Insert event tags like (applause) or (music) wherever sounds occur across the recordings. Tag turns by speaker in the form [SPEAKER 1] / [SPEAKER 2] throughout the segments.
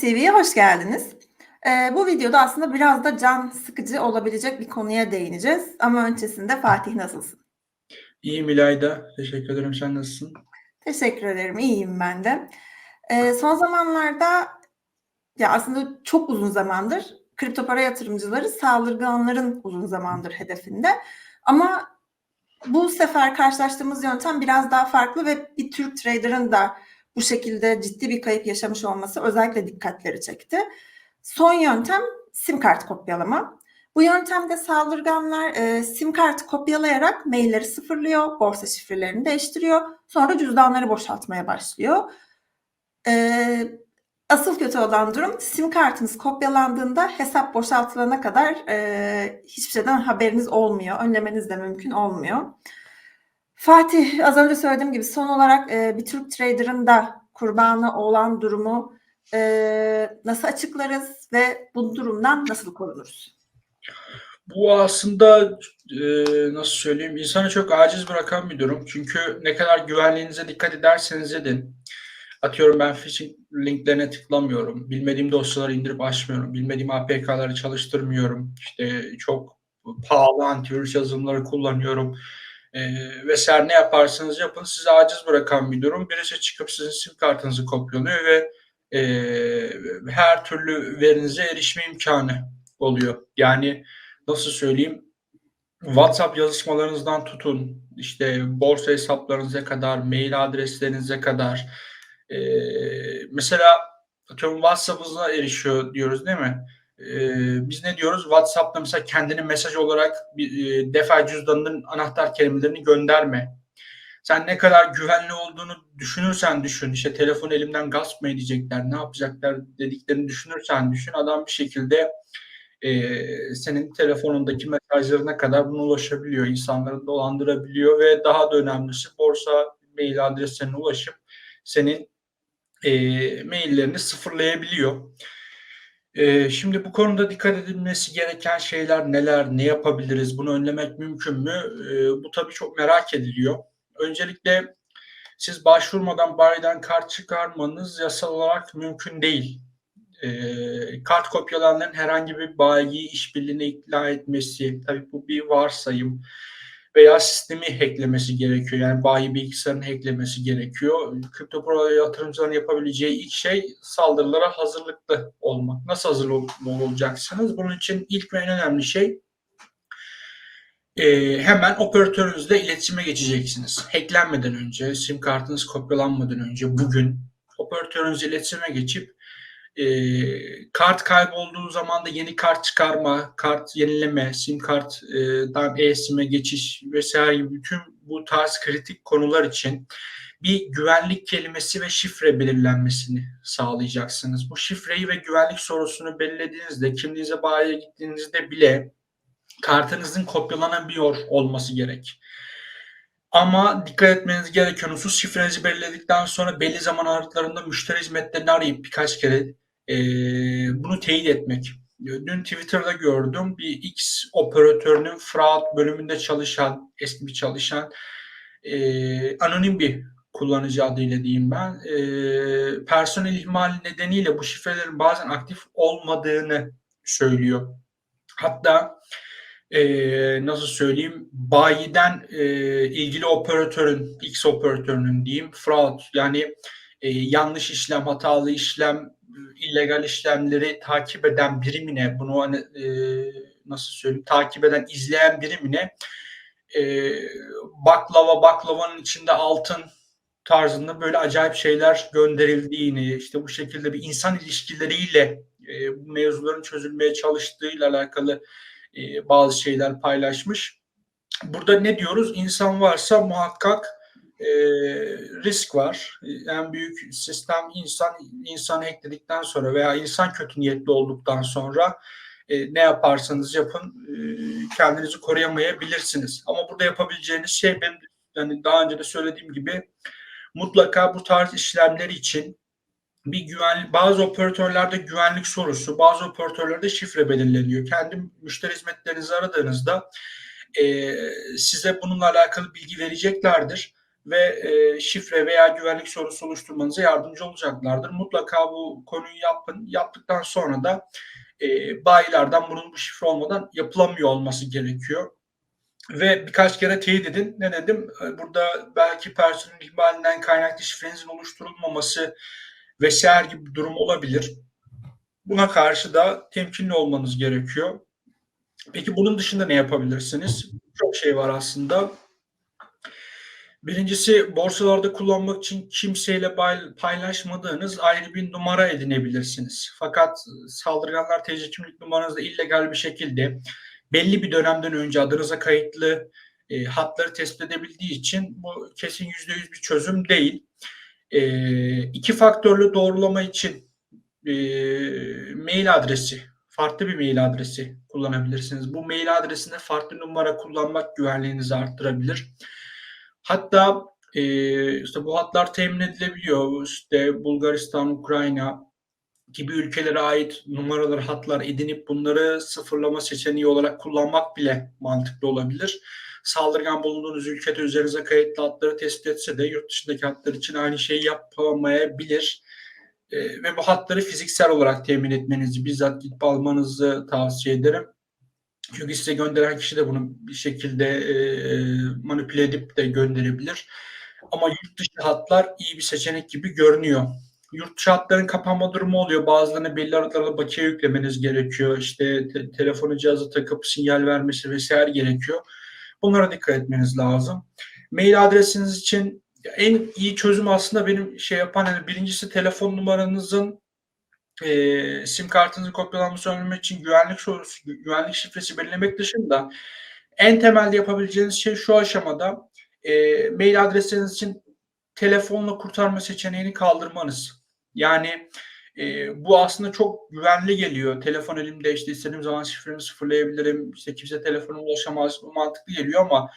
[SPEAKER 1] TV'ye hoş geldiniz. Ee, bu videoda aslında biraz da can sıkıcı olabilecek bir konuya değineceğiz. Ama öncesinde Fatih nasılsın?
[SPEAKER 2] İyiyim İlayda. Teşekkür ederim. Sen nasılsın?
[SPEAKER 1] Teşekkür ederim. İyiyim ben de. Ee, son zamanlarda ya aslında çok uzun zamandır kripto para yatırımcıları saldırganların uzun zamandır hedefinde. Ama bu sefer karşılaştığımız yöntem biraz daha farklı ve bir Türk trader'ın da bu şekilde ciddi bir kayıp yaşamış olması özellikle dikkatleri çekti. Son yöntem sim kart kopyalama. Bu yöntemde saldırganlar e, sim kartı kopyalayarak mailleri sıfırlıyor, borsa şifrelerini değiştiriyor. Sonra cüzdanları boşaltmaya başlıyor. E, asıl kötü olan durum sim kartınız kopyalandığında hesap boşaltılana kadar e, hiçbir şeyden haberiniz olmuyor. Önlemeniz de mümkün olmuyor. Fatih az önce söylediğim gibi son olarak e, bir Türk trader'ın da kurbanı olan durumu e, nasıl açıklarız ve bu durumdan nasıl korunuruz?
[SPEAKER 2] Bu aslında e, nasıl söyleyeyim insanı çok aciz bırakan bir durum. Çünkü ne kadar güvenliğinize dikkat ederseniz edin. Atıyorum ben phishing linklerine tıklamıyorum. Bilmediğim dosyaları indirip açmıyorum. Bilmediğim APK'ları çalıştırmıyorum. İşte çok pahalı antivirüs yazılımları kullanıyorum. E, vesaire ne yaparsanız yapın sizi aciz bırakan bir durum. Birisi çıkıp sizin sim kartınızı kopyalıyor ve e, her türlü verinize erişme imkanı oluyor. Yani nasıl söyleyeyim WhatsApp yazışmalarınızdan tutun işte borsa hesaplarınıza kadar, mail adreslerinize kadar e, mesela atıyorum WhatsApp'ınıza erişiyor diyoruz değil mi? E, biz ne diyoruz? WhatsApp'ta mesela kendini mesaj olarak bir e, defa cüzdanının anahtar kelimelerini gönderme sen ne kadar güvenli olduğunu düşünürsen düşün. İşte telefon elimden gasp mı edecekler, ne yapacaklar dediklerini düşünürsen düşün. Adam bir şekilde e, senin telefonundaki mesajlarına kadar buna ulaşabiliyor. insanları dolandırabiliyor ve daha da önemlisi borsa mail adreslerine ulaşıp senin e, maillerini sıfırlayabiliyor. E, şimdi bu konuda dikkat edilmesi gereken şeyler neler, ne yapabiliriz, bunu önlemek mümkün mü? E, bu tabii çok merak ediliyor öncelikle siz başvurmadan bayiden kart çıkarmanız yasal olarak mümkün değil. E, kart kopyalanların herhangi bir bayi işbirliğine ikna etmesi, tabii bu bir varsayım veya sistemi hacklemesi gerekiyor. Yani bayi bilgisayarını hacklemesi gerekiyor. Kripto para yatırımcıların yapabileceği ilk şey saldırılara hazırlıklı olmak. Nasıl hazır olacaksınız? Bunun için ilk ve en önemli şey e, hemen operatörünüzle iletişime geçeceksiniz. Hacklenmeden önce, sim kartınız kopyalanmadan önce bugün operatörünüzle iletişime geçip e, kart kaybolduğu zaman da yeni kart çıkarma, kart yenileme, sim karttan e-sim'e geçiş vesaire gibi bütün bu tarz kritik konular için bir güvenlik kelimesi ve şifre belirlenmesini sağlayacaksınız. Bu şifreyi ve güvenlik sorusunu belirlediğinizde, kimliğinize bayiye gittiğinizde bile kartınızın kopyalanabiliyor olması gerek. Ama dikkat etmeniz gereken husus şifrenizi belirledikten sonra belli zaman aralıklarında müşteri hizmetlerini arayıp birkaç kere e, bunu teyit etmek. Dün Twitter'da gördüm bir X operatörünün fraud bölümünde çalışan, eski bir çalışan e, anonim bir kullanıcı adıyla diyeyim ben. E, personel ihmali nedeniyle bu şifrelerin bazen aktif olmadığını söylüyor. Hatta e, nasıl söyleyeyim bayiden e, ilgili operatörün X operatörünün diyeyim fraud yani e, yanlış işlem, hatalı işlem, illegal işlemleri takip eden birimine bunu hani, e, nasıl söyleyeyim takip eden izleyen birimine e, baklava baklavanın içinde altın tarzında böyle acayip şeyler gönderildiğini işte bu şekilde bir insan ilişkileriyle e, bu mevzuların çözülmeye çalıştığıyla alakalı e, bazı şeyler paylaşmış. Burada ne diyoruz? İnsan varsa muhakkak e, risk var. En büyük sistem insan insan ekledikten sonra veya insan kötü niyetli olduktan sonra e, ne yaparsanız yapın e, kendinizi koruyamayabilirsiniz. Ama burada yapabileceğiniz şey benim yani daha önce de söylediğim gibi mutlaka bu tarz işlemler için bir güven bazı operatörlerde güvenlik sorusu, bazı operatörlerde şifre belirleniyor. Kendi müşteri hizmetlerinizi aradığınızda e, size bununla alakalı bilgi vereceklerdir ve e, şifre veya güvenlik sorusu oluşturmanıza yardımcı olacaklardır. Mutlaka bu konuyu yapın. Yaptıktan sonra da e, bayilerden bunun bu şifre olmadan yapılamıyor olması gerekiyor. Ve birkaç kere teyit edin. Ne dedim? E, Burada belki personel ihmalinden kaynaklı şifrenizin oluşturulmaması vesaire gibi bir durum olabilir. Buna karşı da temkinli olmanız gerekiyor. Peki bunun dışında ne yapabilirsiniz? Çok şey var aslında. Birincisi borsalarda kullanmak için kimseyle paylaşmadığınız ayrı bir numara edinebilirsiniz. Fakat saldırganlar TC kimlik numaranızı illegal bir şekilde belli bir dönemden önce adınıza kayıtlı e, hatları tespit edebildiği için bu kesin %100 bir çözüm değil. E, iki faktörlü doğrulama için e, mail adresi, farklı bir mail adresi kullanabilirsiniz. Bu mail adresinde farklı numara kullanmak güvenliğinizi arttırabilir. Hatta e, işte bu hatlar temin edilebiliyor. İşte Bulgaristan, Ukrayna gibi ülkelere ait numaralar, hatlar edinip bunları sıfırlama seçeneği olarak kullanmak bile mantıklı olabilir. Saldırgan bulunduğunuz ülkede üzerinize kayıtlı hatları tespit etse de yurt dışındaki hatlar için aynı şeyi yapamayabilir. E, ve bu hatları fiziksel olarak temin etmenizi, bizzat gidip almanızı tavsiye ederim. Çünkü size gönderen kişi de bunu bir şekilde e, manipüle edip de gönderebilir. Ama yurt dışı hatlar iyi bir seçenek gibi görünüyor. Yurt dışı hatların kapanma durumu oluyor. Bazılarına belli aralarla bakiye yüklemeniz gerekiyor. İşte te- telefonu cihaza takıp sinyal vermesi vesaire gerekiyor. Bunlara dikkat etmeniz lazım. Mail adresiniz için en iyi çözüm aslında benim şey yapan yani birincisi telefon numaranızın e, sim kartınızın kopyalanması önlemek için güvenlik sorusu, güvenlik şifresi belirlemek dışında en temelde yapabileceğiniz şey şu aşamada e, mail adresiniz için telefonla kurtarma seçeneğini kaldırmanız. Yani e, bu aslında çok güvenli geliyor. Telefon elimde işte istediğim zaman şifremi sıfırlayabilirim. İşte kimse telefona ulaşamaz. Bu mantıklı geliyor ama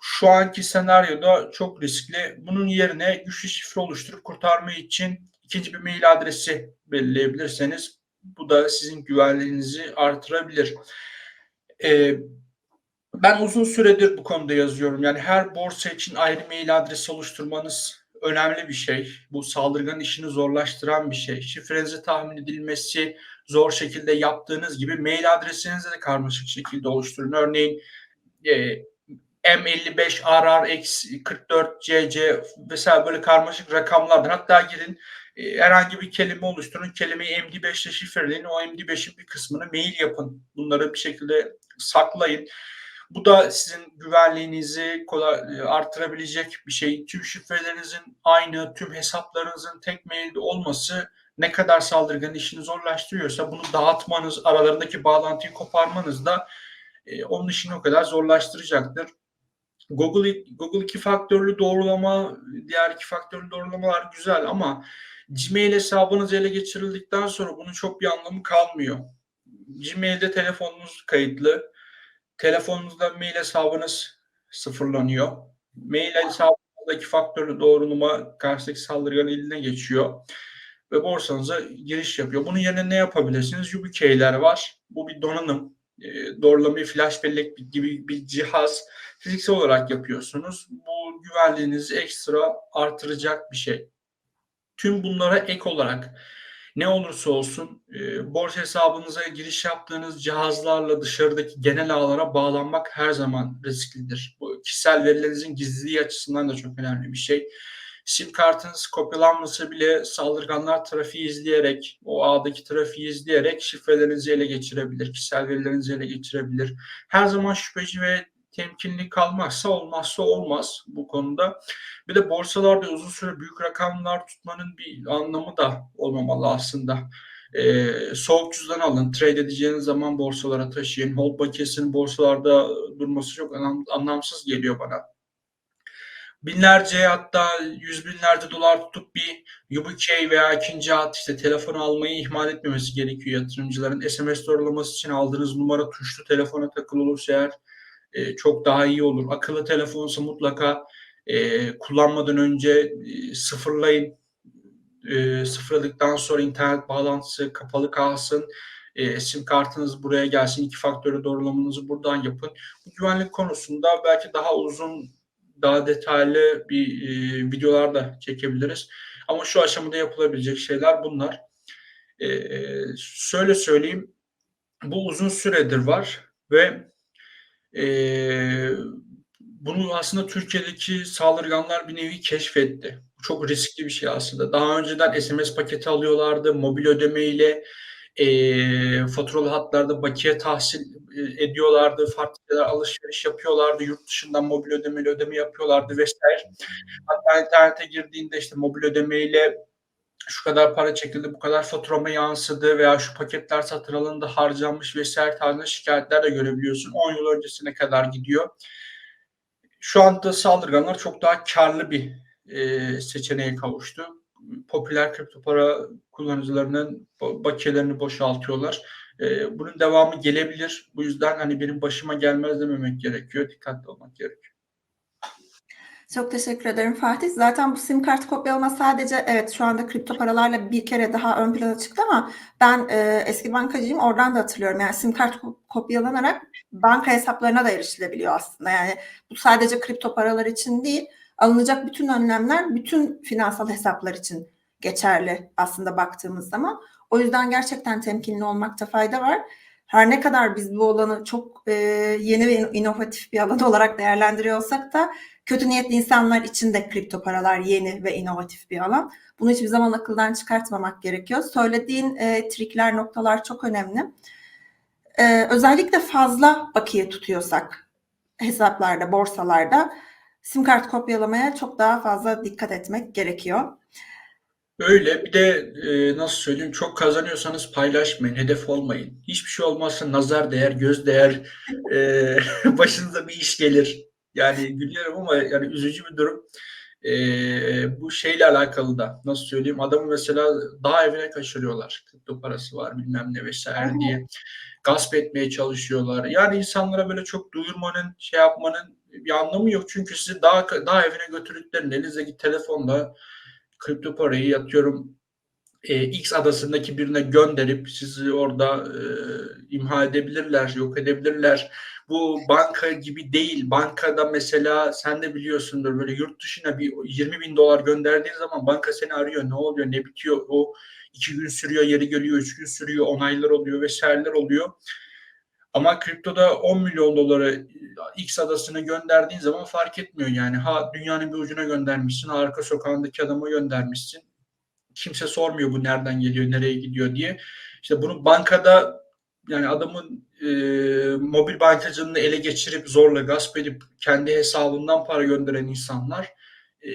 [SPEAKER 2] şu anki senaryoda çok riskli. Bunun yerine güçlü şifre oluşturup kurtarma için ikinci bir mail adresi belirleyebilirseniz bu da sizin güvenliğinizi artırabilir. Ee, ben uzun süredir bu konuda yazıyorum. Yani her borsa için ayrı mail adresi oluşturmanız önemli bir şey. Bu saldırgan işini zorlaştıran bir şey. Şifrenizi tahmin edilmesi zor şekilde yaptığınız gibi mail adresinizi de karmaşık şekilde oluşturun. Örneğin e, M55 RRX 44 CC vesaire böyle karmaşık rakamlardan hatta girin herhangi bir kelime oluşturun. Kelimeyi MD5 ile şifreleyin. O MD5'in bir kısmını mail yapın. Bunları bir şekilde saklayın. Bu da sizin güvenliğinizi e, artırabilecek bir şey. Tüm şifrelerinizin aynı, tüm hesaplarınızın tek mailde olması ne kadar saldırgan işini zorlaştırıyorsa bunu dağıtmanız, aralarındaki bağlantıyı koparmanız da e, onun işini o kadar zorlaştıracaktır. Google Google iki faktörlü doğrulama, diğer iki faktörlü doğrulamalar güzel ama Gmail hesabınız ele geçirildikten sonra bunun çok bir anlamı kalmıyor. Gmail'de telefonunuz kayıtlı. Telefonunuzda mail hesabınız sıfırlanıyor. Mail hesabınızdaki faktörlü doğrulama karşıdaki saldırganın eline geçiyor ve borsanıza giriş yapıyor. Bunun yerine ne yapabilirsiniz? YubiKey'ler var. Bu bir donanım. E, doğrulamayı flash bellek gibi bir cihaz fiziksel olarak yapıyorsunuz. Bu güvenliğinizi ekstra artıracak bir şey. Tüm bunlara ek olarak ne olursa olsun e, borsa hesabınıza giriş yaptığınız cihazlarla dışarıdaki genel ağlara bağlanmak her zaman risklidir. Bu kişisel verilerinizin gizliliği açısından da çok önemli bir şey. Sim kartınız kopyalanmasa bile saldırganlar trafiği izleyerek, o ağdaki trafiği izleyerek şifrelerinizi ele geçirebilir, kişisel verilerinizi ele geçirebilir. Her zaman şüpheci ve temkinli kalmazsa olmazsa olmaz bu konuda. Bir de borsalarda uzun süre büyük rakamlar tutmanın bir anlamı da olmamalı aslında. Ee, soğuk cüzdan alın, trade edeceğiniz zaman borsalara taşıyın. Hold bakiyesinin borsalarda durması çok anlam, anlamsız geliyor bana. Binlerce hatta yüz binlerce dolar tutup bir UBK veya ikinci hat işte telefonu almayı ihmal etmemesi gerekiyor yatırımcıların. SMS doğrulaması için aldığınız numara tuşlu telefona takılı olursa eğer e, çok daha iyi olur. Akıllı telefonsa mutlaka e, kullanmadan önce e, sıfırlayın. E, sıfırladıktan sonra internet bağlantısı kapalı kalsın. E, sim kartınız buraya gelsin. iki faktörü doğrulamanızı buradan yapın. Bu güvenlik konusunda belki daha uzun daha detaylı bir e, videolar da çekebiliriz. Ama şu aşamada yapılabilecek şeyler bunlar. E, şöyle söyleyeyim, bu uzun süredir var ve e, bunu aslında Türkiye'deki saldırganlar bir nevi keşfetti. Çok riskli bir şey aslında. Daha önceden SMS paketi alıyorlardı, mobil ödemeyle e, faturalı hatlarda bakiye tahsil e, ediyorlardı, farklı şeyler alışveriş yapıyorlardı, yurt dışından mobil ödemeyle ödeme yapıyorlardı vesaire. Hatta internete girdiğinde işte mobil ödemeyle şu kadar para çekildi, bu kadar faturama yansıdı veya şu paketler satın alındı, harcanmış vesaire tarzında şikayetler de görebiliyorsun. 10 yıl öncesine kadar gidiyor. Şu anda saldırganlar çok daha karlı bir e, seçeneğe kavuştu. Popüler kripto para kullanıcılarının bakiyelerini boşaltıyorlar. E, bunun devamı gelebilir. Bu yüzden hani benim başıma gelmez dememek gerekiyor. Dikkatli olmak gerekiyor.
[SPEAKER 1] Çok teşekkür ederim Fatih. Zaten bu sim kart kopyalama sadece evet şu anda kripto paralarla bir kere daha ön plana çıktı ama ben e, eski bankacıyım oradan da hatırlıyorum. Yani sim kart kopyalanarak banka hesaplarına da erişilebiliyor aslında. Yani bu sadece kripto paralar için değil alınacak bütün önlemler bütün finansal hesaplar için geçerli aslında baktığımız zaman. O yüzden gerçekten temkinli olmakta fayda var. Her ne kadar biz bu alanı çok e, yeni ve inovatif bir alan olarak değerlendiriyor olsak da kötü niyetli insanlar için de kripto paralar yeni ve inovatif bir alan. Bunu hiçbir zaman akıldan çıkartmamak gerekiyor. Söylediğin e, trikler, noktalar çok önemli. E, özellikle fazla bakiye tutuyorsak hesaplarda, borsalarda sim kart kopyalamaya çok daha fazla dikkat etmek gerekiyor.
[SPEAKER 2] Öyle bir de e, nasıl söyleyeyim çok kazanıyorsanız paylaşmayın, hedef olmayın. Hiçbir şey olmazsa nazar değer, göz değer, e, (laughs) başınıza bir iş gelir. Yani gülüyorum ama yani üzücü bir durum. E, bu şeyle alakalı da nasıl söyleyeyim adamı mesela dağ evine kaçırıyorlar. Kripto parası var bilmem ne vesaire diye. Gasp etmeye çalışıyorlar. Yani insanlara böyle çok duyurmanın, şey yapmanın bir anlamı yok. Çünkü sizi dağ, dağ evine götürdüklerinde elinizdeki telefonla kripto parayı yatıyorum e, X adasındaki birine gönderip sizi orada e, imha edebilirler, yok edebilirler. Bu banka gibi değil. Bankada mesela sen de biliyorsundur böyle yurt dışına bir 20 bin dolar gönderdiğin zaman banka seni arıyor. Ne oluyor, ne bitiyor? O iki gün sürüyor, yeri geliyor, üç gün sürüyor, onaylar oluyor vesaireler oluyor. Ama kriptoda 10 milyon doları X adasına gönderdiğin zaman fark etmiyor yani. Ha dünyanın bir ucuna göndermişsin, ha arka sokağındaki adama göndermişsin. Kimse sormuyor bu nereden geliyor, nereye gidiyor diye. İşte bunu bankada yani adamın e, mobil bankacılığını ele geçirip zorla gasp edip kendi hesabından para gönderen insanlar e,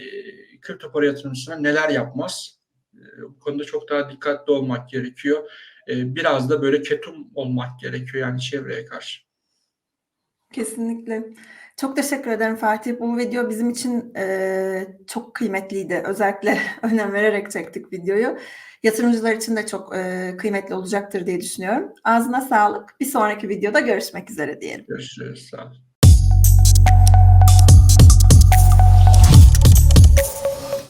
[SPEAKER 2] kripto para yatırımcısına neler yapmaz? E, bu konuda çok daha dikkatli olmak gerekiyor biraz da böyle ketum olmak gerekiyor yani çevreye karşı.
[SPEAKER 1] Kesinlikle. Çok teşekkür ederim Fatih. Bu video bizim için e, çok kıymetliydi. Özellikle (laughs) önem vererek çektik videoyu. Yatırımcılar için de çok e, kıymetli olacaktır diye düşünüyorum. Ağzına sağlık. Bir sonraki videoda görüşmek üzere diyelim.
[SPEAKER 2] Görüşürüz. Sağ olun.